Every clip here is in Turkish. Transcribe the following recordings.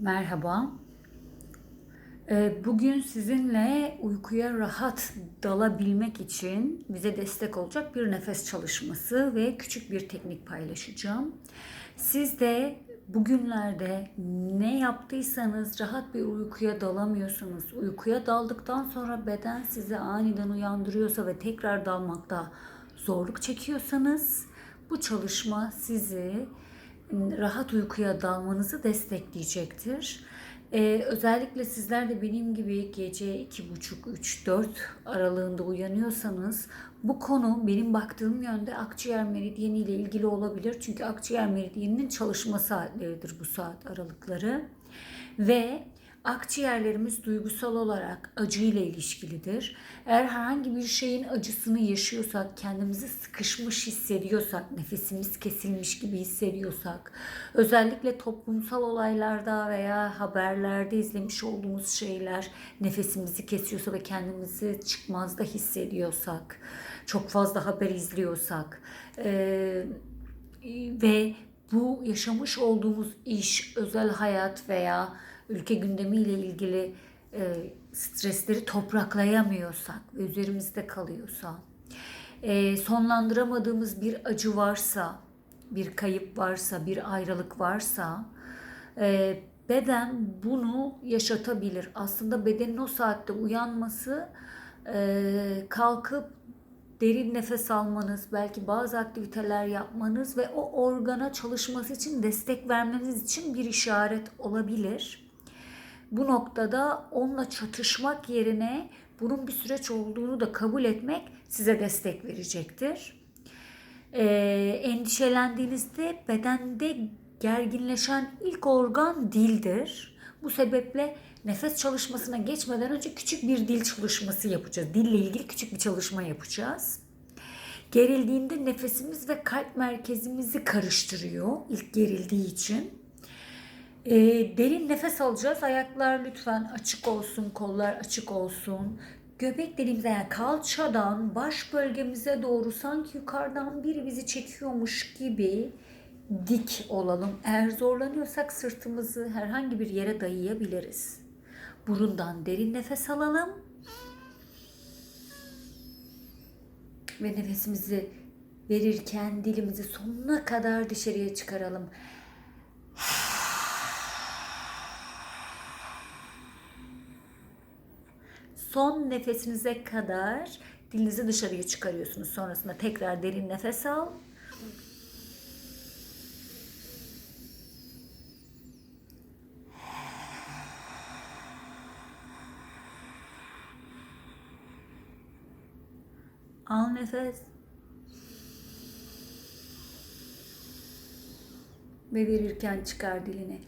Merhaba. Ee, Bugün sizinle uykuya rahat dalabilmek için bize destek olacak bir nefes çalışması ve küçük bir teknik paylaşacağım. Siz de bugünlerde ne yaptıysanız rahat bir uykuya dalamıyorsunuz. Uykuya daldıktan sonra beden sizi aniden uyandırıyorsa ve tekrar dalmakta zorluk çekiyorsanız bu çalışma sizi rahat uykuya dalmanızı destekleyecektir. Ee, özellikle sizler de benim gibi gece 2.30-3-4 aralığında uyanıyorsanız bu konu benim baktığım yönde akciğer meridyeni ile ilgili olabilir. Çünkü akciğer meridyeninin çalışma saatleridir bu saat aralıkları. Ve Akciğerlerimiz duygusal olarak acıyla ilişkilidir. Eğer herhangi bir şeyin acısını yaşıyorsak, kendimizi sıkışmış hissediyorsak, nefesimiz kesilmiş gibi hissediyorsak, özellikle toplumsal olaylarda veya haberlerde izlemiş olduğumuz şeyler nefesimizi kesiyorsa ve kendimizi çıkmazda hissediyorsak, çok fazla haber izliyorsak ee, ve bu yaşamış olduğumuz iş, özel hayat veya ülke gündemiyle ilgili e, stresleri topraklayamıyorsak üzerimizde kalıyorsa, e, sonlandıramadığımız bir acı varsa, bir kayıp varsa, bir ayrılık varsa, e, beden bunu yaşatabilir. Aslında bedenin o saatte uyanması, e, kalkıp derin nefes almanız, belki bazı aktiviteler yapmanız ve o organa çalışması için destek vermeniz için bir işaret olabilir bu noktada onunla çatışmak yerine bunun bir süreç olduğunu da kabul etmek size destek verecektir. Ee, endişelendiğinizde bedende gerginleşen ilk organ dildir. Bu sebeple nefes çalışmasına geçmeden önce küçük bir dil çalışması yapacağız. Dille ilgili küçük bir çalışma yapacağız. Gerildiğinde nefesimiz ve kalp merkezimizi karıştırıyor ilk gerildiği için. E, derin nefes alacağız. Ayaklar lütfen açık olsun, kollar açık olsun. Göbek deliğimize yani kalçadan baş bölgemize doğru sanki yukarıdan biri bizi çekiyormuş gibi dik olalım. Eğer zorlanıyorsak sırtımızı herhangi bir yere dayayabiliriz. Burundan derin nefes alalım. Ve nefesimizi verirken dilimizi sonuna kadar dışarıya çıkaralım. Son nefesinize kadar dilinizi dışarıya çıkarıyorsunuz. Sonrasında tekrar derin nefes al. Al nefes. Ve verirken çıkar dilini.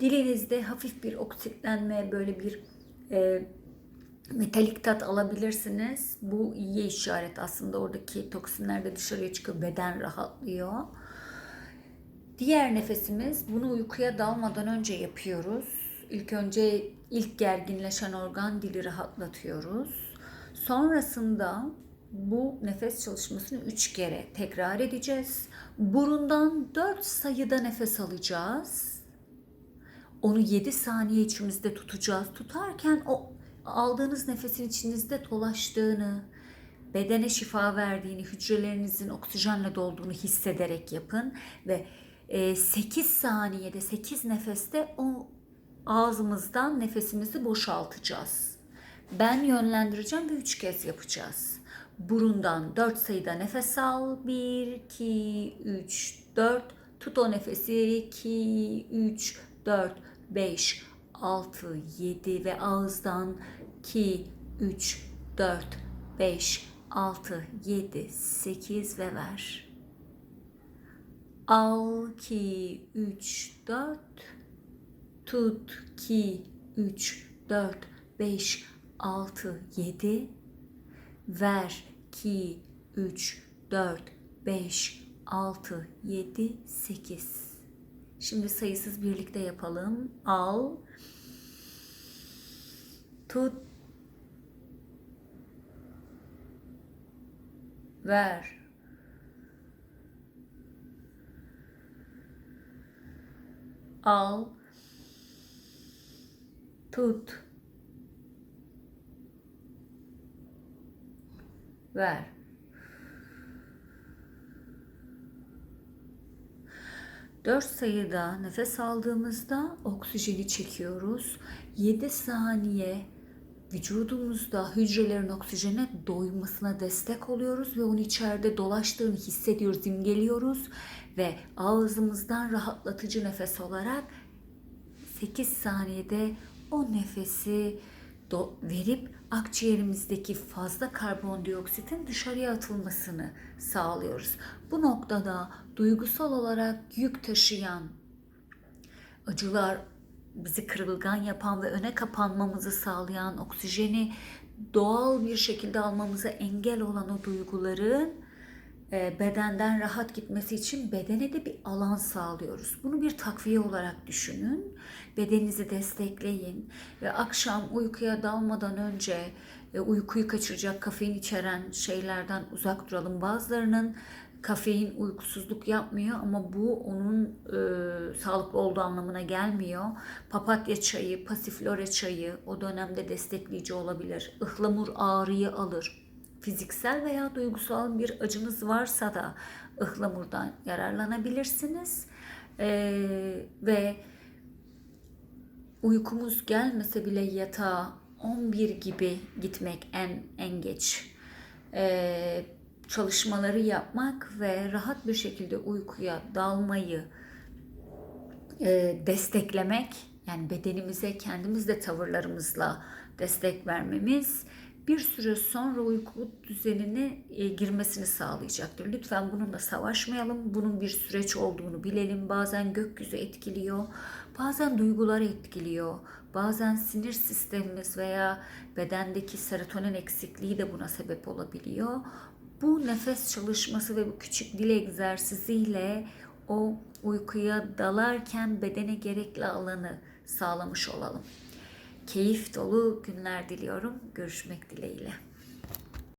Dilinizde hafif bir oksitlenme, böyle bir e, metalik tat alabilirsiniz. Bu iyi işaret aslında. Oradaki toksinler de dışarıya çıkıyor, beden rahatlıyor. Diğer nefesimiz bunu uykuya dalmadan önce yapıyoruz. İlk önce ilk gerginleşen organ dili rahatlatıyoruz. Sonrasında bu nefes çalışmasını 3 kere tekrar edeceğiz. Burundan 4 sayıda nefes alacağız onu 7 saniye içimizde tutacağız. Tutarken o aldığınız nefesin içinizde dolaştığını, bedene şifa verdiğini, hücrelerinizin oksijenle dolduğunu hissederek yapın ve 8 e, saniyede 8 nefeste o ağzımızdan nefesimizi boşaltacağız. Ben yönlendireceğim ve 3 kez yapacağız. Burundan 4 sayıda nefes al. 1, 2, 3, 4. Tut o nefesi. 2, 3, 4, 5, 6, 7 ve ağızdan 2, 3, 4, 5, 6, 7, 8 ve ver. Al 2, 3, 4. Tut 2, 3, 4, 5, 6, 7. Ver 2, 3, 4, 5, 6, 7, 8. Şimdi sayısız birlikte yapalım. Al. Tut. Ver. Al. Tut. Ver. Dört sayıda nefes aldığımızda oksijeni çekiyoruz. 7 saniye vücudumuzda hücrelerin oksijene doymasına destek oluyoruz ve onun içeride dolaştığını hissediyoruz, imgeliyoruz ve ağzımızdan rahatlatıcı nefes olarak 8 saniyede o nefesi verip akciğerimizdeki fazla karbondioksitin dışarıya atılmasını sağlıyoruz. Bu noktada duygusal olarak yük taşıyan acılar bizi kırılgan yapan ve öne kapanmamızı sağlayan oksijeni doğal bir şekilde almamıza engel olan o duyguların bedenden rahat gitmesi için bedene de bir alan sağlıyoruz. Bunu bir takviye olarak düşünün. Bedeninizi destekleyin ve akşam uykuya dalmadan önce e, uykuyu kaçıracak kafein içeren şeylerden uzak duralım. Bazılarının kafein uykusuzluk yapmıyor ama bu onun e, sağlıklı olduğu anlamına gelmiyor. Papatya çayı, pasiflore çayı o dönemde destekleyici olabilir. Ihlamur ağrıyı alır. Fiziksel veya duygusal bir acınız varsa da ıhlamurdan yararlanabilirsiniz. E, ve uykumuz gelmese bile yatağa 11 gibi gitmek en en geç. Ee, çalışmaları yapmak ve rahat bir şekilde uykuya dalmayı e, desteklemek yani bedenimize kendimiz de tavırlarımızla destek vermemiz bir süre sonra uyku düzenine e, girmesini sağlayacaktır. Lütfen bununla savaşmayalım. Bunun bir süreç olduğunu bilelim. Bazen gökyüzü etkiliyor, bazen duygular etkiliyor, bazen sinir sistemimiz veya bedendeki serotonin eksikliği de buna sebep olabiliyor. Bu nefes çalışması ve bu küçük dil egzersiziyle o uykuya dalarken bedene gerekli alanı sağlamış olalım. Keyif dolu günler diliyorum. Görüşmek dileğiyle.